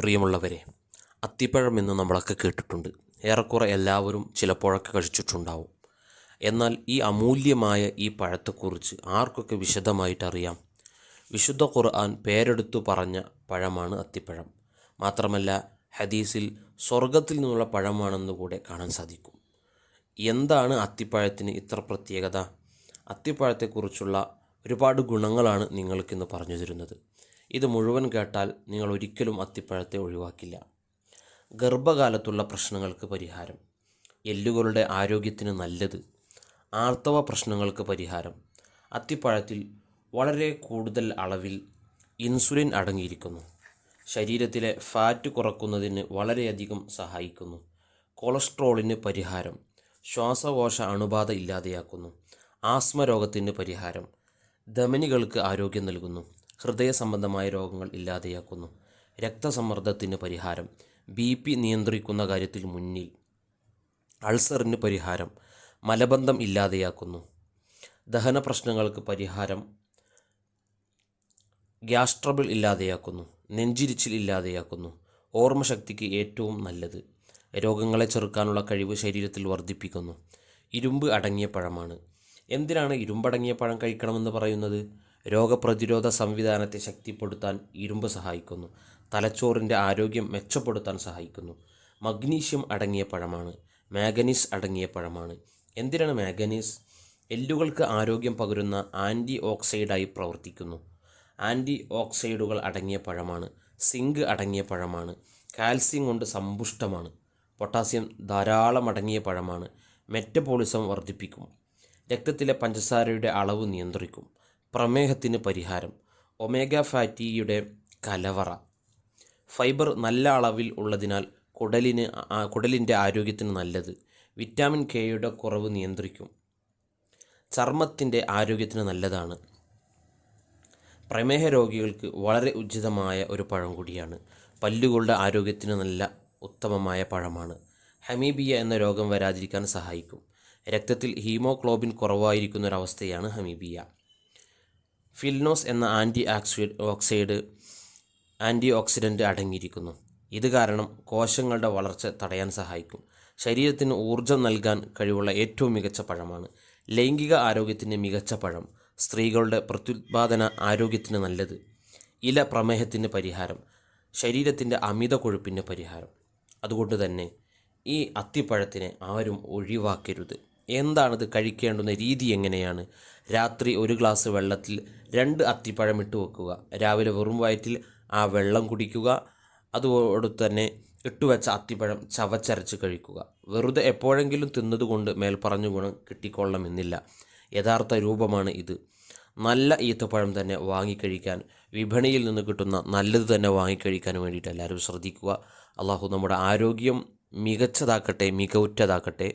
പ്രിയമുള്ളവരെ അത്തിപ്പഴം എന്ന് നമ്മളൊക്കെ കേട്ടിട്ടുണ്ട്. ഏറെക്കുറെ എല്ലാവരും ചിലപ്പോഴൊക്കെ കഴിച്ചിട്ടുണ്ടാവും. എന്നാൽ ഈ അമൂല്യമായ ഈ പഴത്തെക്കുറിച്ച് ആർക്കൊക്കെ വിശദമായിട്ടറിയാം? വിശുദ്ധ ഖുർആൻ പേരെടുത്തു പറഞ്ഞ പഴമാണ് അത്തിപ്പഴം. മാത്രമല്ല ഹദീസിൽ സ്വർഗത്തിൽ നിന്നുള്ള പഴമാണെന്ന് കൂടെ കാണാൻ സാധിക്കും. എന്താണ് അത്തിപ്പഴത്തിന് ഇത്ര പ്രത്യേകത? അത്തിപ്പഴത്തെക്കുറിച്ചുള്ള ഒരുപാട് ഗുണങ്ങളാണ് നിങ്ങൾക്കിന്ന് പറഞ്ഞു തരുന്നത്. ഇത് മുഴുവൻ കേട്ടാൽ നിങ്ങൾ ഒരിക്കലും അത്തിപ്പഴത്തെ ഒഴിവാക്കില്ല. ഗർഭകാലത്തുള്ള പ്രശ്നങ്ങൾക്ക് പരിഹാരം. എല്ലുകളുടെ ആരോഗ്യത്തിന് നല്ലത്. ആർത്തവ പ്രശ്നങ്ങൾക്ക് പരിഹാരം. അത്തിപ്പഴത്തിൽ വളരെ കൂടുതൽ അളവിൽ ഇൻസുലിൻ അടങ്ങിയിരിക്കുന്നു. ശരീരത്തിലെ ഫാറ്റ് കുറക്കുന്നതിന് വളരെയധികം സഹായിക്കുന്നു. കൊളസ്ട്രോളിന് പരിഹാരം. ശ്വാസകോശ അണുബാധ ഇല്ലാതെയാക്കുന്നു. ആസ്മ രോഗത്തിന് പരിഹാരം. ധമനികൾക്ക് ആരോഗ്യം നൽകുന്നു. ഹൃദയ സംബന്ധമായ രോഗങ്ങൾ ഇല്ലാതെയാക്കുന്നു. രക്തസമ്മർദ്ദത്തിന് പരിഹാരം. ബി പി നിയന്ത്രിക്കുന്ന കാര്യത്തിൽ മുന്നിൽ. അൾസറിന് പരിഹാരം. മലബന്ധം ഇല്ലാതെയാക്കുന്നു. ദഹന പ്രശ്നങ്ങൾക്ക് പരിഹാരം. Gas trouble ഇല്ലാതെയാക്കുന്നു. നെഞ്ചിരിച്ചിൽ ഇല്ലാതെയാക്കുന്നു. ഓർമ്മശക്തിക്ക് ഏറ്റവും നല്ലത്. രോഗങ്ങളെ ചെറുക്കാനുള്ള കഴിവ് ശരീരത്തിൽ വർദ്ധിപ്പിക്കുന്നു. ഇരുമ്പ് അടങ്ങിയ പഴമാണ്. എന്തിനാണ് ഇരുമ്പടങ്ങിയ പഴം കഴിക്കണമെന്ന് പറയുന്നത്? രോഗപ്രതിരോധ സംവിധാനത്തെ ശക്തിപ്പെടുത്താൻ ഇരുമ്പ് സഹായിക്കുന്നു. തലച്ചോറിന്റെ ആരോഗ്യം മെച്ചപ്പെടുത്താൻ സഹായിക്കുന്നു. മഗ്നീഷ്യം അടങ്ങിയ പഴമാണ്. മാഗനീസ് അടങ്ങിയ പഴമാണ്. എന്തിനാണ് മാഗനീസ്? എല്ലുകൾക്ക് ആരോഗ്യം പകരുന്ന ആന്റി ഓക്സൈഡായി പ്രവർത്തിക്കുന്നു. ആന്റി ഓക്സൈഡുകൾ അടങ്ങിയ പഴമാണ്. സിങ്ക് അടങ്ങിയ പഴമാണ്. കാൽസ്യം കൊണ്ട് സമ്പുഷ്ടമാണ്. പൊട്ടാസ്യം ധാരാളം അടങ്ങിയ പഴമാണ്. മെറ്റബോളിസം വർദ്ധിപ്പിക്കും. രക്തത്തിലെ പഞ്ചസാരയുടെ അളവ് നിയന്ത്രിക്കും. പ്രമേഹത്തിന് പരിഹാരം. ഒമേഗ ഫാറ്റിയുടെ കലവറ. ഫൈബർ നല്ല അളവിൽ ഉള്ളതിനാൽ കുടലിന് കുടലിന്റെ ആരോഗ്യത്തിന് നല്ലത്. വിറ്റാമിൻ കെയുടെ കുറവ് നിയന്ത്രിക്കും. ചർമ്മത്തിന്റെ ആരോഗ്യത്തിന് നല്ലതാണ്. പ്രമേഹ രോഗികൾക്ക് വളരെ ഉചിതമായ ഒരു പഴം കൂടിയാണ്. പല്ലുകളുടെ ആരോഗ്യത്തിന് നല്ല ഉത്തമമായ പഴമാണ്. ഹമീബിയ എന്ന രോഗം വരാതിരിക്കാൻ സഹായിക്കും. രക്തത്തിൽ ഹീമോഗ്ലോബിൻ കുറവായിരിക്കുന്ന ഒരവസ്ഥയാണ് ഹമീബിയ. ഫിൽനോസ് എന്ന anti oxy oxide antioxidant അടങ്ങിയിരിക്കുന്നു. ഇത് കാരണം കോശങ്ങളുടെ വളർച്ച തടയാൻ സഹായിക്കും. ശരീരത്തിന് ഊർജം നൽകാൻ കഴിവുള്ള ഏറ്റവും മികച്ച പഴമാണ്. ലൈംഗിക ആരോഗ്യത്തിന് മികച്ച പഴം. സ്ത്രീകളുടെ പ്രത്യുത്പാദന ആരോഗ്യത്തിന് നല്ലത്. ഇല പ്രമേഹത്തിന് പരിഹാരം. ശരീരത്തിന്റെ അമിത കൊഴുപ്പിന് പരിഹാരം. അതുകൊണ്ട് തന്നെ ഈ അത്തിപ്പഴത്തിനെ ആരും ഒഴിവാക്കരുത്. എന്താണിത് കഴിക്കേണ്ടുന്ന രീതി എങ്ങനെയാണ്? രാത്രി ഒരു ഗ്ലാസ് വെള്ളത്തിൽ രണ്ട് അത്തിപ്പഴം ഇട്ട് വെക്കുക. രാവിലെ വെറും വയറ്റിൽ ആ വെള്ളം കുടിക്കുക. അതോട് തന്നെ ഇട്ടുവെച്ച അത്തിപ്പഴം ചവച്ചരച്ച് കഴിക്കുക. വെറുതെ എപ്പോഴെങ്കിലും തിന്നതുകൊണ്ട് മേൽപ്പറഞ്ഞ ഗുണം കിട്ടിക്കൊള്ളണമെന്നില്ല. യഥാർത്ഥ രൂപമാണ് ഇത്. നല്ല ഈത്തപ്പഴം തന്നെ വാങ്ങിക്കഴിക്കാൻ വിപണിയിൽ നിന്ന് കിട്ടുന്ന നല്ലത് തന്നെ വാങ്ങിക്കഴിക്കാൻ വേണ്ടിയിട്ട് എല്ലാവരും ശ്രദ്ധിക്കുക. അള്ളാഹു നമ്മുടെ ആരോഗ്യം മികച്ചതാക്കട്ടെ മികവുറ്റതാക്കട്ടെ.